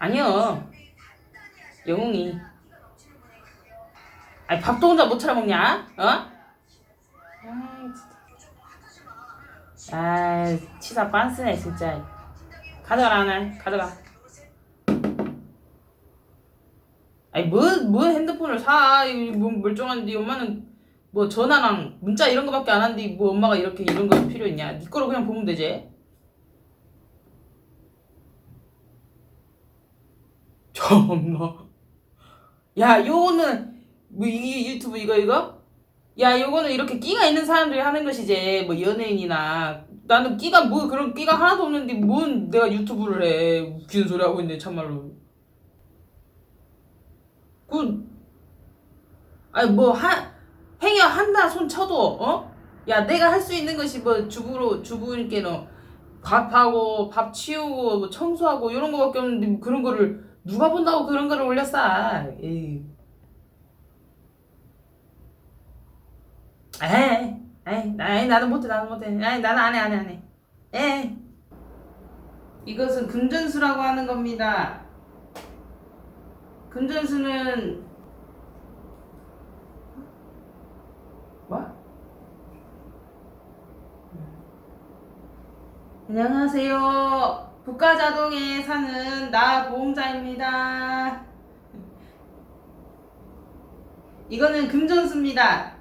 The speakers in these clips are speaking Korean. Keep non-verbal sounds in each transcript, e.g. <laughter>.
아니요. 영웅이. 아니 밥도 혼자 못 차려 먹냐? 어? 아 치사 빤스네 진짜. 가져가라 하나 가져가. 아니 뭐뭐 핸드폰을 사? 이거 뭐 멀쩡한데 엄마는 뭐 전화랑 문자 이런 거밖에 안 하는데 뭐 엄마가 이렇게 이런 거 필요 있냐? 네 거로 그냥 보면 되지. 참나. 야, 요거는 뭐 이게 유튜브 이거 이거? 야, 요거는 이렇게 끼가 있는 사람들이 하는 것이지. 뭐 연예인이나 나는 끼가 뭐 그런 끼가 하나도 없는데 뭔 내가 유튜브를 해. 웃기는 소리 하고 있네, 참말로. 그 아니 뭐 한 행여 한다 손 쳐도 어? 야, 내가 할 수 있는 것이 뭐 주부로 주부님께는 밥하고 밥 치우고 뭐 청소하고 이런 거밖에 없는데 뭐 그런 거를 누가 본다고 그런 거를 올렸어? 에이. 에이, 에이, 나도 못해, 나도 못해. 에이, 나는 안 해, 안 해, 안 해. 에이. 이것은 금전수라고 하는 겁니다. 금전수는 뭐? 안녕하세요. 북가자동에 사는 나 보험자입니다. 이거는 금전수입니다.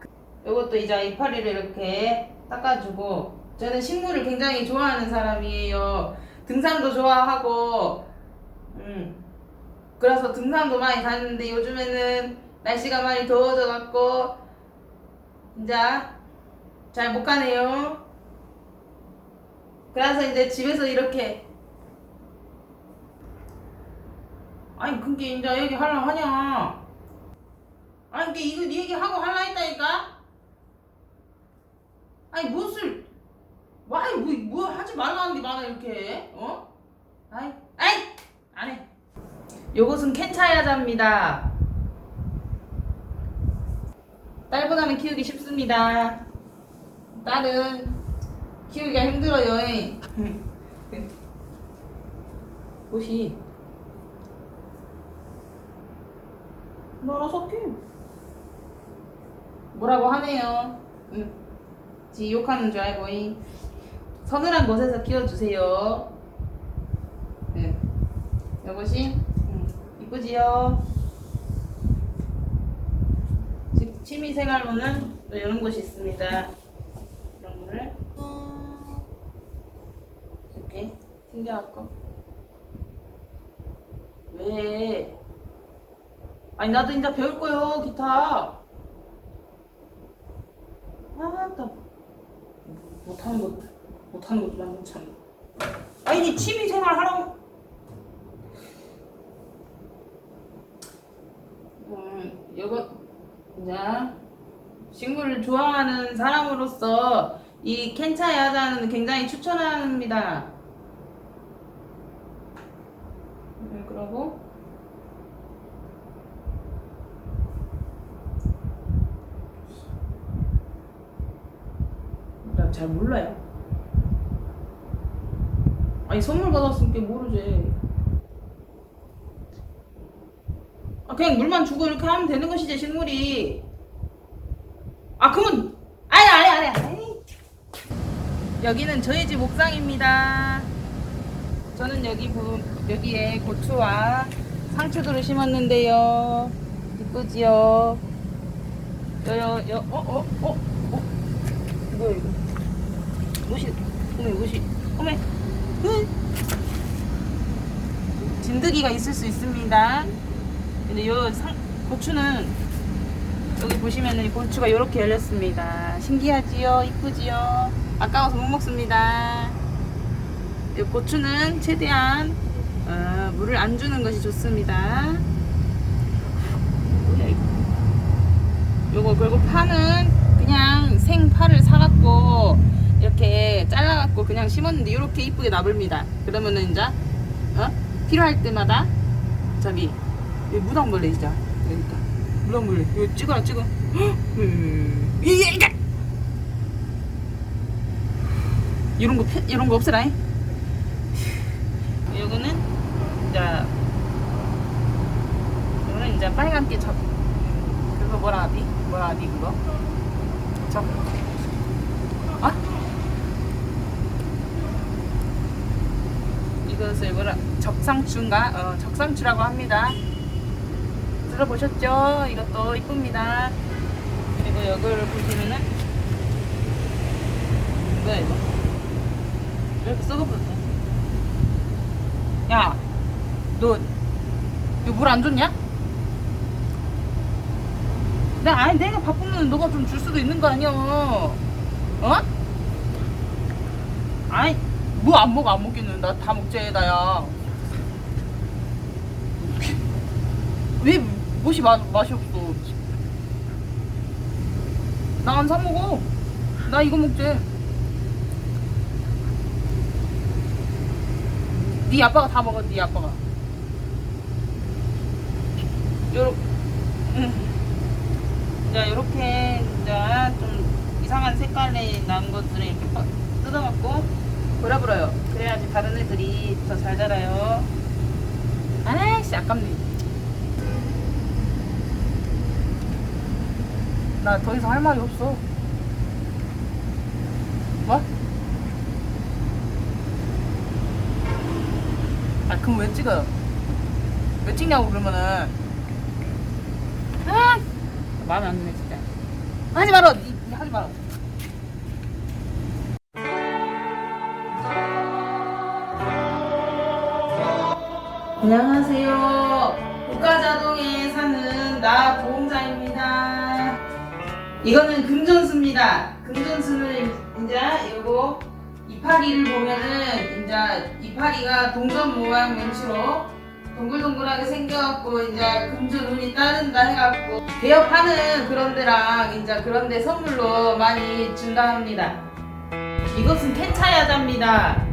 이것도 이제 이파리를 이렇게 닦아주고 저는 식물을 굉장히 좋아하는 사람이에요. 등산도 좋아하고 음 그래서 등산도 많이 다니는데 요즘에는 날씨가 많이 더워져 갖고 이제 잘 못 가네요. 그래서 이제 집에서 이렇게 아니 그게 이제 여기 하려 하냐? 아니 그게 이거 네 얘기하고 할라 했다니까? 아니 무엇을 와이 뭐, 뭐 하지 말라는 게 많아 이렇게 어? 아이 아이 안해. 요것은 캔차야자입니다. 딸보다는 키우기 쉽습니다. 딸은 키우기가 힘들어요. 옷이 너라서 키 뭐라고 하네요. 응. 지 욕하는 줄 알고 이 서늘한 곳에서 키워주세요. 응. 이것이 응. 이쁘지요. 지- 취미생활로는 또 이런 곳이 있습니다. 이런 거를 이렇게 튕겨갖고 왜? 아니 나도 이제 배울 거요 기타 아따 못하는 것 못하는 것도 만못 참 아니 니 취미 생활 하라고 음 이거 이제 식물을 좋아하는 사람으로서 이 켄차 야자는 굉장히 추천합니다. 네, 그러고 나 잘 몰라요. 아니 선물 받았으니까 모르지. 아 그냥 물만 주고 이렇게 하면 되는 것이지 식물이. 아 그러면 아니 아니 아니 아니. 여기는 저희 집 옥상입니다. 저는 여기 보, 여기에 고추와 상추들을 심었는데요. 이쁘지요? 여여 여어어어어 뭐야 이거? 무시 어메 무시 어메 으. 진드기가 있을 수 있습니다. 근데 요 상, 고추는 여기 보시면은 이 고추가 이렇게 열렸습니다. 신기하지요? 이쁘지요? 아까워서 못 먹습니다. 이 고추는 최대한 어, 물을 안 주는 것이 좋습니다. 요거 그리고 파는 그냥 생파를 사갖고 이렇게 잘라갖고 그냥 심었는데 이렇게 이쁘게 나붑니다. 그러면은 이제 어? 필요할 때마다 저기 무당벌레 있죠? 그러니까 무당벌레 이거 찍어라 찍어. <gasps> 음, 이게 이게 이런 거 펴- 이런 거 없애라. <sighs> 요거는 자 이제 빨간 게 적, 그거 뭐라 하디? 뭐라 하디 그거? 적, 아? 이것을 뭐라, 적상추인가? 어, 적상추라고 합니다. 들어보셨죠? 이것도 이쁩니다. 그리고 이거를 보시면은, 뭐야 이거? 이렇게 썩어버렸네. 야, 너, 이거 물 안 줬냐? 나 아니 내가 바쁘면 너가 좀 줄 수도 있는 거 아니야? 어? 아니 뭐 안 먹어 안 먹겠는 나 다 먹지 나야. 왜 무엇이 맛 맛이 없어? 나 안 사 먹어. 나 이거 먹지. 네 아빠가 다 먹어 네 아빠가. 요렇게. 이렇게 이제 좀 이상한 색깔이 난 것들을 이렇게 뻗- 뜯어갖고 버려버려요. 그래야지 다른 애들이 더 잘 자라요. 아이씨 아깝네. 나 더 이상 할 말이 없어. 뭐? 아 그럼 왜 찍어요? 왜 찍냐고 그러면은 아 마음에 안 드네 진짜 하지 마라 하지 마라 안녕하세요 국가자동에 사는 나 보험자입니다 이거는 금전수입니다 금전수는 이제 요거 이파리를 보면은 이제 이파리가 동전 모양 명치로 동글동글하게 생겨갖고 이제 금주 눈이 따른다 해갖고 대여파는 그런 데랑 이제 그런 데 선물로 많이 준다 합니다. 이것은 캔차야자입니다.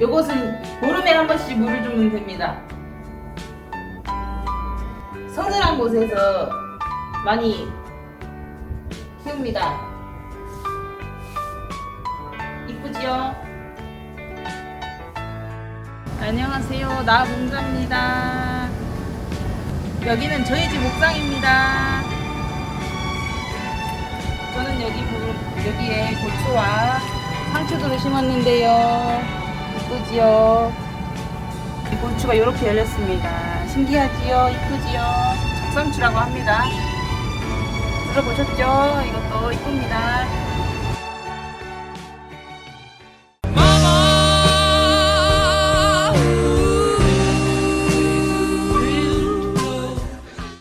요것은 보름에 한 번씩 물을 주면 됩니다. 서늘한 곳에서 많이 키웁니다. 이쁘지요? 안녕하세요. 나 봉자입니다. 여기는 저희 집 옥상입니다. 저는 여기 보- 여기에 고추와 상추들을 심었는데요. 이쁘지요? 이 고추가 이렇게 열렸습니다. 신기하지요? 이쁘지요? 적상추라고 합니다. 들어보셨죠? 이것도 이쁩니다.